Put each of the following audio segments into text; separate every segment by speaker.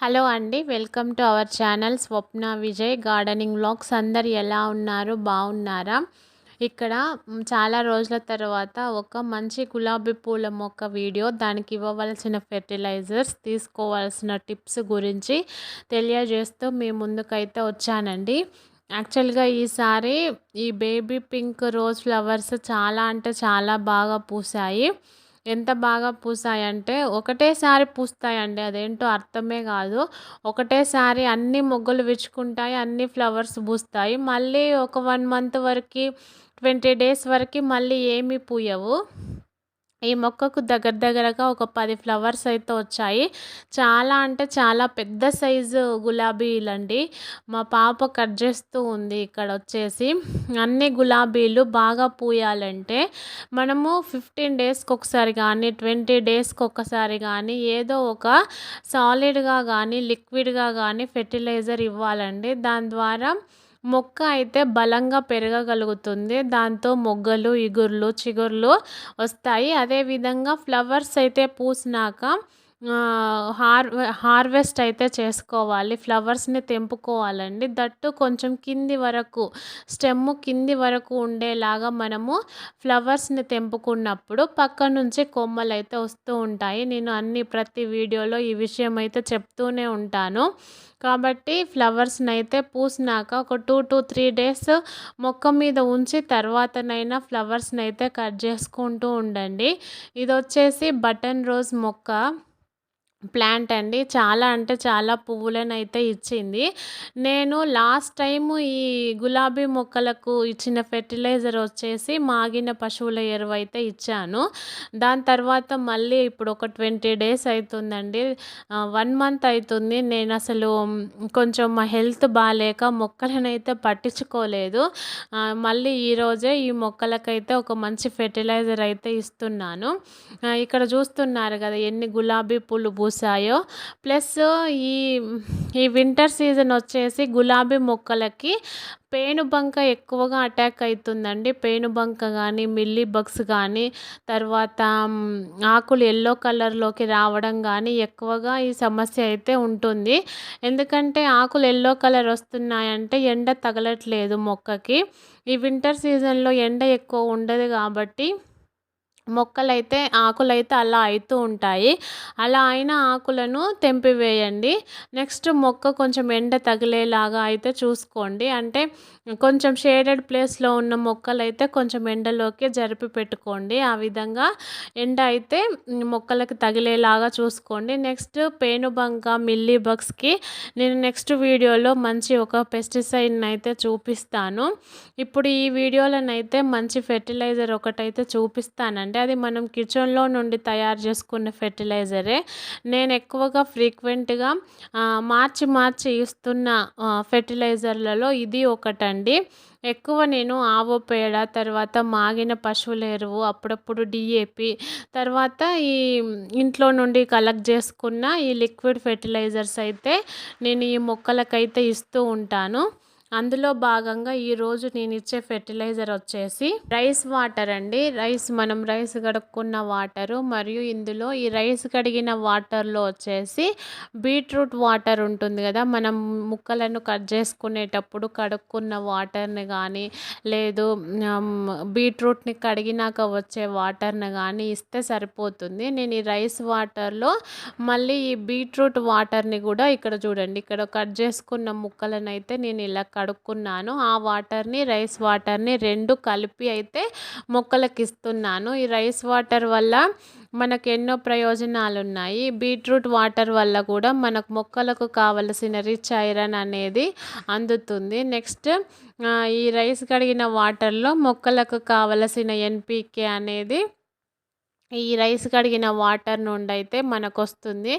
Speaker 1: Hello అండి welcome to our channel Swapna Vijay gardening blogs అందరు ఎలా ఉన్నారు? బాగున్నారా? ఇక్కడ చాలా రోజుల తర్వాత ఒక మంచి గులాబీ పూల మొక్క వీడియో దానికి ఇవ్వవలసిన ఫెర్టిలైజర్స్ తీసుకోవాల్సిన టిప్స్ గురించి తెలియజేస్తూ మీ ముందుకైతే వచ్చానండి. యాక్చువల్గా ఈసారి ఈ బేబీ పింక్ రోజ్ ఫ్లవర్స్ చాలా అంటే చాలా బాగా పూసాయి ఎంత బాగా పూసాయంటే ఒకటేసారి పూస్తాయండి అదేంటో అర్థమే కాదు. ఒకటేసారి అన్ని మొగ్గలు విచ్చుకుంటాయి అన్ని ఫ్లవర్స్ పూస్తాయి. మళ్ళీ ఒక వన్ మంత్ వరకు ట్వంటీ డేస్ వరకు మళ్ళీ ఏమీ పూయవు. ఈ మొక్కకు దగ్గర దగ్గరగా ఒక పది ఫ్లవర్స్ అయితే వచ్చాయి. చాలా అంటే చాలా పెద్ద సైజు గులాబీలండి. మా పాప కట్ చేస్తూ ఉంది ఇక్కడ వచ్చేసి. అన్ని గులాబీలు బాగా పూయాలంటే మనము ఫిఫ్టీన్ డేస్కి ఒకసారి కానీ ట్వంటీ డేస్కి ఒకసారి కానీ ఏదో ఒక సాలిడ్గా కానీ లిక్విడ్గా కానీ ఫెర్టిలైజర్ ఇవ్వాలండి. దాని ద్వారా మొక్క అయితే బలంగా పెరగగలుగుతుంది. దాంతో మొగ్గలు ఇగుర్లు చిగుర్లు వస్తాయి. అదేవిధంగా ఫ్లవర్స్ అయితే పూసినాక హార్ హార్వెస్ట్ అయితే చేసుకోవాలి. ఫ్లవర్స్ని తెంపుకోవాలండి. దట్టు కొంచెం కింది వరకు స్టెమ్ కింది వరకు ఉండేలాగా మనము ఫ్లవర్స్ని తెంపుకున్నప్పుడు పక్క నుంచి కొమ్మలు అయితే వస్తూ ఉంటాయి. నేను అన్ని ప్రతి వీడియోలో ఈ విషయం అయితే చెప్తూనే ఉంటాను. కాబట్టి ఫ్లవర్స్ని అయితే పూసినాక ఒక టూ టు త్రీ డేస్ మొక్క మీద ఉంచి తర్వాతనైనా ఫ్లవర్స్ని అయితే కట్ చేసుకుంటూ ఉండండి. ఇది వచ్చేసి బటన్ రోజ్ మొక్క. ప్లాంట్ అండి. చాలా అంటే చాలా పువ్వులను అయితే ఇచ్చింది. నేను లాస్ట్ టైం ఈ గులాబీ మొక్కలకు ఇచ్చిన ఫెర్టిలైజర్ వచ్చేసి మాగిన పశువుల ఎరువు అయితే ఇచ్చాను. దాని తర్వాత మళ్ళీ ఇప్పుడు ఒక ట్వంటీ డేస్ అవుతుందండి వన్ మంత్ అవుతుంది నేను అసలు కొంచెం మా హెల్త్ బాగాలేక మొక్కలను అయితే పట్టించుకోలేదు మళ్ళీ ఈరోజే ఈ మొక్కలకైతే ఒక మంచి ఫెర్టిలైజర్ అయితే ఇస్తున్నాను. ఇక్కడ చూస్తున్నారు కదా ఎన్ని గులాబీ పూలు పూసాయో. ప్లస్ ఈ ఈ వింటర్ సీజన్ వచ్చేసి గులాబీ మొక్కలకి పేనుబంక ఎక్కువగా అటాక్ అవుతుందండి పేనుబంక కానీ మిల్లీ బగ్స్ కానీ తర్వాత ఆకులు ఎల్లో కలర్లోకి రావడం కానీ ఎక్కువగా ఈ సమస్య అయితే ఉంటుంది. ఎందుకంటే ఆకులు ఎల్లో కలర్ వస్తున్నాయంటే ఎండ తగలట్లేదు మొక్కకి. ఈ వింటర్ సీజన్లో ఎండ ఎక్కువ ఉండదు కాబట్టి మొక్కలైతే ఆకులైతే అలా అవుతూ ఉంటాయి. అలా అయిన ఆకులను తెంపివేయండి. నెక్స్ట్ మొక్క కొంచెం ఎండ తగిలేలాగా అయితే చూసుకోండి. అంటే కొంచెం షేడెడ్ ప్లేస్లో ఉన్న మొక్కలు అయితే కొంచెం ఎండలోకి జరిపి పెట్టుకోండి. ఆ విధంగా ఎండ అయితే మొక్కలకి తగిలేలాగా చూసుకోండి. నెక్స్ట్ పేనుబంక మిల్లీ బగ్స్కి నేను నెక్స్ట్ వీడియోలో మంచి ఒక పెస్టిసైడ్ని అయితే చూపిస్తాను. ఇప్పుడు ఈ వీడియోలనైతే మంచి ఫెర్టిలైజర్ ఒకటైతే చూపిస్తానండి. అది మనం కిచెన్లో నుండి తయారు చేసుకున్న ఫెర్టిలైజరే. నేను ఎక్కువగా ఫ్రీక్వెంట్గా మార్చి మార్చి ఇస్తున్న ఫెర్టిలైజర్లలో ఇది ఒకటండి. ఎక్కువ నేను ఆవు పేడ తర్వాత మాగిన పశువుల ఎరువు అప్పుడప్పుడు డిఏపి తర్వాత ఈ ఇంట్లో నుండి కలెక్ట్ చేసుకున్న ఈ లిక్విడ్ ఫెర్టిలైజర్స్ అయితే నేను ఈ మొక్కలకైతే ఇస్తూ ఉంటాను. అందులో భాగంగా ఈరోజు నేను ఇచ్చే ఫెర్టిలైజర్ వచ్చేసి రైస్ వాటర్ అండి. రైస్ మనం రైస్ కడుక్కున్న వాటరు మరియు ఇందులో ఈ రైస్ కడిగిన వాటర్లో వచ్చేసి బీట్రూట్ వాటర్ ఉంటుంది కదా మనం ముక్కలను కట్ చేసుకునేటప్పుడు కడుక్కున్న వాటర్ని కానీ లేదు బీట్రూట్ని కడిగినాక వచ్చే వాటర్ని కానీ ఇస్తే సరిపోతుంది. నేను ఈ రైస్ వాటర్లో మళ్ళీ ఈ బీట్రూట్ వాటర్ని కూడా ఇక్కడ చూడండి. ఇక్కడ కట్ చేసుకున్న ముక్కలను అయితే నేను ఇలా కడుక్కున్నాను. ఆ వాటర్ని రైస్ వాటర్ని రెండు కలిపి అయితే మొక్కలకు ఇస్తున్నాను ఈ రైస్ వాటర్ వల్ల మనకు ఎన్నో ప్రయోజనాలు ఉన్నాయి బీట్రూట్ వాటర్ వల్ల కూడా మనకు మొక్కలకు కావలసిన రిచ్ ఐరన్ అనేది అందుతుంది. నెక్స్ట్ ఈ రైస్ కడిగిన వాటర్లో మొక్కలకు కావలసిన ఎన్పికే అనేది ఈ రైస్ కడిగిన వాటర్ నుండి అయితే మనకు వస్తుంది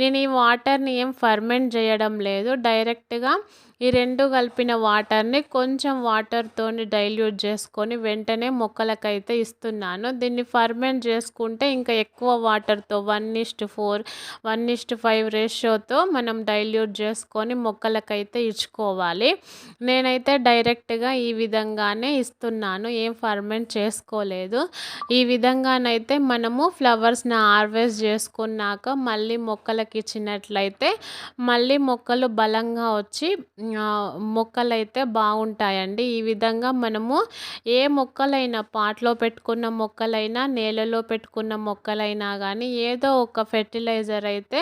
Speaker 1: నేను ఈ వాటర్ని ఏం ఫర్మెంట్ చేయడం లేదు. డైరెక్ట్గా ఈ రెండు కలిపిన వాటర్ని కొంచెం వాటర్తోని డైల్యూట్ చేసుకొని వెంటనే మొక్కలకైతే ఇస్తున్నాను. దీన్ని ఫర్మెంట్ చేసుకుంటే ఇంకా ఎక్కువ వాటర్తో one is to four one is to five రేషియోతో మనం డైల్యూట్ చేసుకొని మొక్కలకైతే ఇచ్చుకోవాలి. నేనైతే డైరెక్ట్గా ఈ విధంగానే ఇస్తున్నాను. ఏం ఫర్మెంట్ చేసుకోలేదు. ఈ విధంగానైతే మనము ఫ్లవర్స్ని హార్వెస్ట్ చేసుకున్నాక మళ్ళీ మొక్కలకి ఇచ్చినట్లయితే మళ్ళీ మొక్కలు బలంగా వచ్చి మొక్కలైతే బాగుంటాయండి. ఈ విధంగా మనము ఏ మొక్కలైనా పాట్లో పెట్టుకున్న మొక్కలైనా నేలలో పెట్టుకున్న మొక్కలైనా కానీ ఏదో ఒక ఫెర్టిలైజర్ అయితే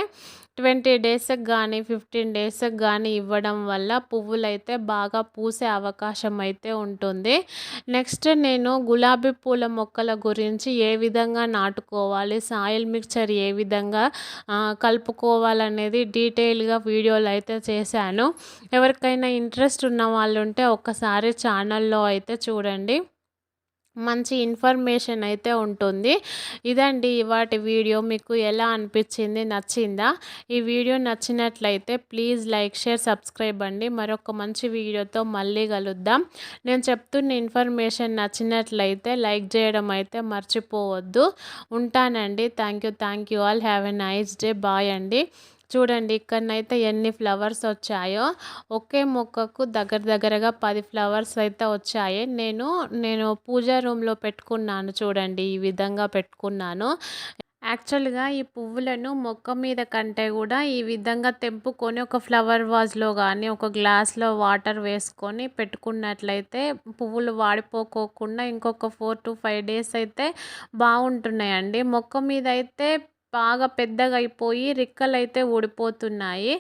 Speaker 1: ట్వంటీ డేస్కి కానీ ఫిఫ్టీన్ డేస్కి కానీ ఇవ్వడం వల్ల పువ్వులు అయితే బాగా పూసే అవకాశం అయితే ఉంటుంది. నెక్స్ట్ నేను గులాబీ పూల మొక్కల గురించి ఏ విధంగా నాటుకోవాలి సాయిల్ మిక్చర్ ఏ విధంగా కలుపుకోవాలనేది డీటెయిల్గా వీడియోలు అయితే చేశాను. ఎవరికైనా ఇంట్రెస్ట్ ఉన్న వాళ్ళు ఉంటే ఒక్కసారి ఛానల్లో అయితే చూడండి. మంచి ఇన్ఫర్మేషన్ అయితే ఉంటుంది. ఇదండి వాటి వీడియో. మీకు ఎలా అనిపించింది? నచ్చిందా? ఈ వీడియో నచ్చినట్లయితే ప్లీజ్ లైక్ షేర్ సబ్స్క్రైబ్ అండి. మరొక మంచి వీడియోతో మళ్ళీ కలుద్దాం. నేను చెప్తున్న ఇన్ఫర్మేషన్ నచ్చినట్లయితే లైక్ చేయడం అయితే మర్చిపోవద్దు. ఉంటానండి. Thank you thank you all. Have a nice day. Bye అండి. చూడండి ఇక్కడనైతే ఎన్ని ఫ్లవర్స్ వచ్చాయో. ఒకే మొక్కకు దగ్గర దగ్గరగా పది ఫ్లవర్స్ అయితే వచ్చాయి. నేను నేను పూజా రూమ్లో పెట్టుకున్నాను చూడండి ఈ విధంగా పెట్టుకున్నాను. యాక్చువల్గా ఈ పువ్వులను మొక్క మీద కంటే కూడా ఈ విధంగా తెంపుకొని ఒక ఫ్లవర్ వాజ్లో కానీ ఒక గ్లాస్లో వాటర్ వేసుకొని పెట్టుకున్నట్లయితే పువ్వులు వాడిపోకోకుండా ఇంకొక ఫోర్ టు ఫైవ్ డేస్ అయితే బాగుంటున్నాయండి. మొక్క మీద అయితే బాగా పెద్దగా అయిపోయి రిక్కలు ఊడిపోతున్నాయి.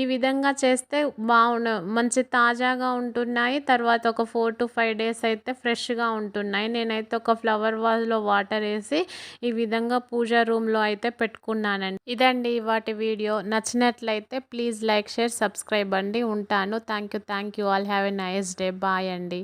Speaker 1: ఈ విధంగా చేస్తే బాగుండ మంచి తాజాగా ఉంటున్నాయి. తర్వాత ఒక ఫోర్ టు ఫైవ్ డేస్ అయితే ఫ్రెష్గా ఉంటున్నాయి. నేనైతే ఒక ఫ్లవర్ వాజ్లో వాటర్ వేసి ఈ విధంగా పూజ రూమ్లో అయితే పెట్టుకున్నానండి. ఇదండి వాటి వీడియో. నచ్చినట్లయితే ప్లీజ్ లైక్ షేర్ సబ్స్క్రైబ్ అండి. ఉంటాను. Thank you thank you all have a nice day. Bye అండి.